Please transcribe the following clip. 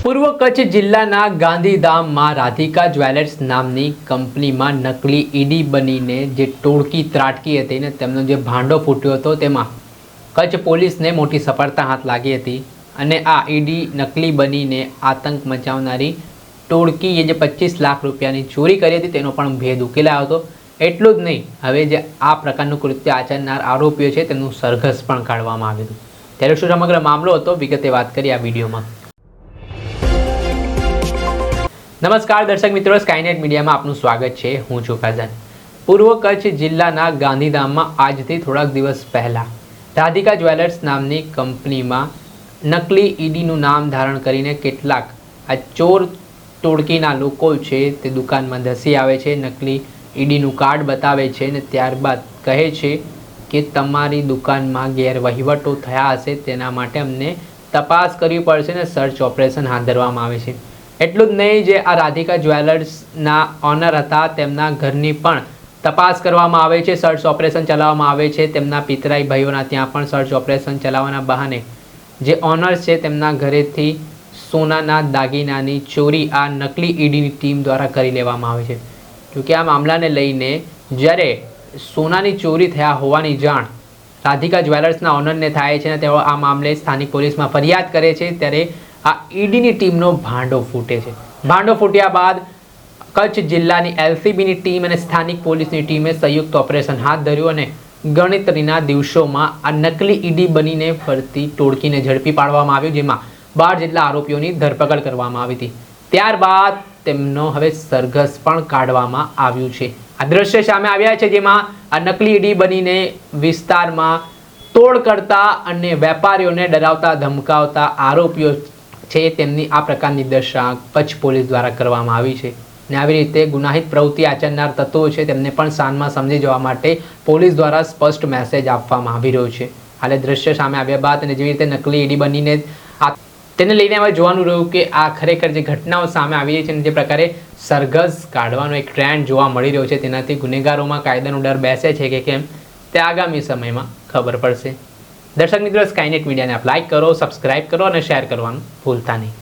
પૂર્વ કચ્છ જિલ્લાના ગાંધીધામમાં રાધિકા જ્વેલર્સ નામની કંપનીમાં નકલી ઈડી બનીને જે ટોળકી ત્રાટકી હતી ને તેમનો જે ભાંડો ફૂટ્યો હતો તેમાં કચ્છ પોલીસને મોટી સફળતા હાથ લાગી હતી અને આ ઈડી નકલી બનીને આતંક મચાવનારી ટોળકીએ જે પચીસ લાખ રૂપિયાની ચોરી કરી હતી તેનો પણ ભેદ ઉકેલાયો હતો. એટલું જ નહીં. હવે જે આ પ્રકારનું કૃત્ય આચરનાર આરોપીઓ છે, તેમનું સરઘસ પણ કાઢવામાં હતું. ત્યારે શું સમગ્ર મામલો હતો? વિગતે વાત કરી આ વિડીયોમાં. નમસ્કાર દર્શક મિત્રો સ્કાયનેટ મીડિયામાં આપનું સ્વાગત છે. હું છું ફૈઝાન પૂર્વ કચ્છ જિલ્લાના ગાંધીધામમાં આજથી થોડાક દિવસ પહેલાં રાધિકા જ્વેલર્સ નામની કંપનીમાં નકલી ઈડીનું નામ ધારણ કરીને કેટલાક આ ચોર ટોળકીના લોકો છે, તે દુકાનમાં ધસી આવે છે, નકલી ઈડીનું કાર્ડ બતાવે છે અને ત્યારબાદ કહે છે કે તમારી દુકાનમાં ગેરવહીવટો થયા હશે, તેના માટે અમને તપાસ કરવી પડશે ને સર્ચ ઓપરેશન હાથ ધરવામાં આવે છે. એટલું જ નહીં, જે આ રાધિકા જ્વેલર્સના ઓનર હતા, તેમના ઘરની પણ તપાસ કરવામાં આવે છે, સર્ચ ઓપરેશન ચલાવવામાં આવે છે, તેમના પિતરાઈ ભાઈઓના ત્યાં પણ સર્ચ ઓપરેશન ચલાવવાના બહાને. જે ઓનર્સ છે, તેમના ઘરેથી સોનાના દાગીનાની ચોરી આ નકલી ઈડીની ટીમ દ્વારા કરી લેવામાં આવે છે. જોકે આ મામલાને લઈને જ્યારે સોનાની ચોરી થયા હોવાની જાણ રાધિકા જ્વેલર્સના ઓનરને થાય છે અને તેઓ આ મામલે સ્થાનિક પોલીસમાં ફરિયાદ કરે છે ત્યારે આ ઈડીની ટીમનો ભાંડો ફૂટે છે ભાંડો ફૂટ્યા બાદ કચ્છ જિલ્લાની એલસીબીની ટીમ અને સ્થાનિક પોલીસની ટીમે સંયુક્ત ઓપરેશન હાથ ધર્યું અને ગણતરીના દિવસોમાં આ નકલી ઈડી બનીને ફરતી ટોળકીને ઝડપી પાડવામાં આવ્યું, જેમાં બાર જેટલા આરોપીઓની ધરપકડ કરવામાં આવી હતી। ત્યારબાદ તેમનો હવે સરઘસ પણ કાઢવામાં આવ્યું છે. આ દ્રશ્ય સામે આવ્યા છે જેમાં આ નકલી ઈડી બનીને વિસ્તારમાં તોડ કરતા અને વેપારીઓને ડરાવતા, ધમકાવતા આરોપીઓ છે તેમની આ પ્રકારની દશા કચ્છ પોલીસ દ્વારા કરવામાં આવી છે. ને આવી રીતે ગુનાહિત પ્રવૃત્તિ આચરનાર તત્વો છે તેમને પણ સાનમાં સમજી જવા માટે પોલીસ દ્વારા સ્પષ્ટ મેસેજ આપવામાં આવી રહ્યો છે. હાલે દ્રશ્ય સામે આવ્યા બાદ અને જેવી રીતે નકલી ઈડી બનીને આ તેને લઈને હવે જોવાનું રહ્યું કે આ ખરેખર જે ઘટનાઓ સામે આવી રહી છે અને જે પ્રકારે સરઘસ કાઢવાનો એક ટ્રેન્ડ જોવા મળી રહ્યો છે, તેનાથી ગુનેગારોમાં કાયદાનો ડર બેસે છે કે કેમ, તે આગામી સમયમાં ખબર પડશે. દર્શક મિત્રો સ્કાયનેટ મીડિયાને આપ લાઇક કરો સબસ્ક્રાઇબ કરો અને શેર કરવાનું ભૂલતા નહીં.